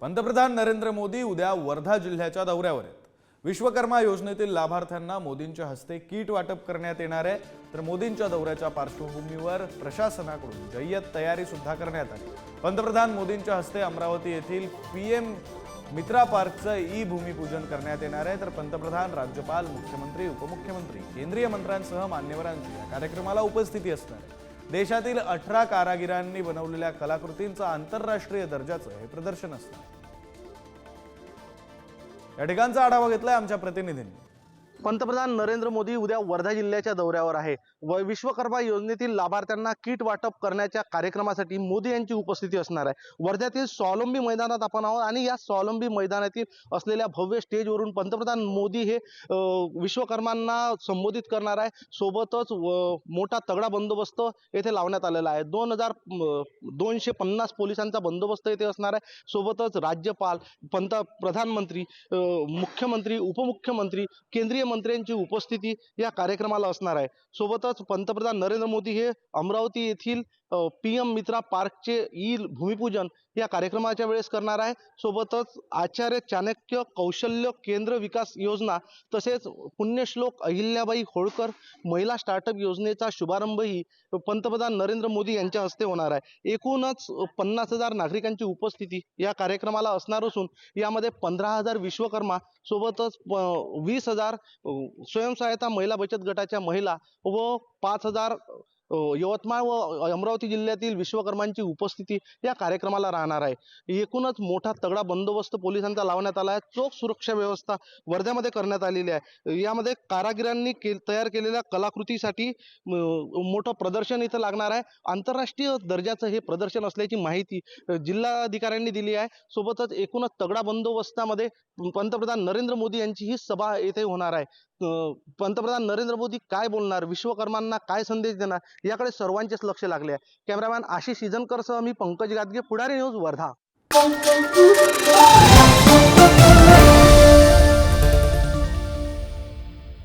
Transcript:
पंतप्रधान नरेंद्र मोदी उद्या वर्धा जिल्ह्याच्या दौऱ्यावर आहेत. विश्वकर्मा योजनेतील लाभार्थ्यांना मोदींच्या हस्ते किट वाटप करण्यात येणार आहे. तर मोदींच्या दौऱ्याच्या पार्श्वभूमीवर प्रशासनाकडून जय्यत तयारी सुद्धा करण्यात आली. पंतप्रधान मोदींच्या हस्ते अमरावती येथील पी एम मित्रा पार्कचं ई भूमिपूजन करण्यात येणार आहे. तर पंतप्रधान राज्यपाल मुख्यमंत्री उपमुख्यमंत्री केंद्रीय मंत्र्यांसह मान्यवरांची या कार्यक्रमाला उपस्थिती असणार आहे. देशातील अठरा कारागिरांनी बनवलेल्या कलाकृतींचं आंतरराष्ट्रीय दर्जाचं हे प्रदर्शन असतं. या ठिकाणचा आढावा घेतलाय आमच्या प्रतिनिधींनी. पंतप्रधान नरेंद्र मोदी उद्या वर्धा जिल्ह्याच्या दौऱ्यावर आहे. व विश्वकर्मा योजनेतील लाभार्थ्यांना किट वाटप करण्याच्या कार्यक्रमासाठी मोदी यांची उपस्थिती असणार आहे. वर्ध्यातील स्वावलंबी मैदानात आपण आहोत आणि या स्वावलंबी मैदानातील असलेल्या भव्य स्टेजवरून पंतप्रधान मोदी हे विश्वकर्मांना संबोधित करणार आहे. सोबतच व- मोठा तगडा बंदोबस्त येथे लावण्यात आलेला आहे. दोन हजार दोनशे पन्नास पोलिसांचा बंदोबस्त येथे असणार आहे. सोबतच राज्यपाल पंत प्रधानमंत्री मुख्यमंत्री उपमुख्यमंत्री केंद्रीय मंत्र्यांची उपस्थिती या कार्यक्रमाला असणार आहे. सोबतच पंतप्रधान नरेंद्र मोदी हे अमरावती येथील पी एम मित्रा पार्कचे ई भूमिपूजन या कार्यक्रमाच्या वेळेस करणार आहे. सोबतच आचार्य चाणक्य कौशल्य केंद्र विकास योजना तसेच पुण्यश्लोक अहिल्याबाई होळकर महिला स्टार्टअप योजनेचा शुभारंभही पंतप्रधान नरेंद्र मोदी यांच्या हस्ते होणार आहे. एकूणच पन्नास हजार नागरिकांची उपस्थिती या कार्यक्रमाला असणार असून यामध्ये पंधरा हजार विश्वकर्मा सोबतच प- वीस हजार स्वयंसहायता महिला बचत गटाच्या महिला व पाच हजार यवतमाळ व अमरावती जिल्ह्यातील विश्वकर्मांची उपस्थिती या कार्यक्रमाला राहणार आहे. एकूणच मोठा तगडा बंदोबस्त पोलिसांचा लावण्यात आला आहे. चोख सुरक्षा व्यवस्था वर्ध्यामध्ये करण्यात आलेली आहे. यामध्ये कारागिरांनी के तयार केलेल्या कलाकृतीसाठी मोठं प्रदर्शन इथं लागणार आहे. आंतरराष्ट्रीय दर्जाचं हे प्रदर्शन असल्याची माहिती जिल्हाधिकाऱ्यांनी दिली आहे. सोबतच एकूणच तगडा बंदोबस्तामध्ये पंतप्रधान नरेंद्र मोदी यांची ही सभा येथे होणार आहे. पंतप्रधान नरेंद्र मोदी काय बोलणार? विश्वकर्मांना काय संदेश देणार? याकडे सर्वांचेच लक्ष लागले आहे. कॅमेरामॅन आशिष इजनकरसह मी पंकज गादगे पुढारी न्यूज वर्धा.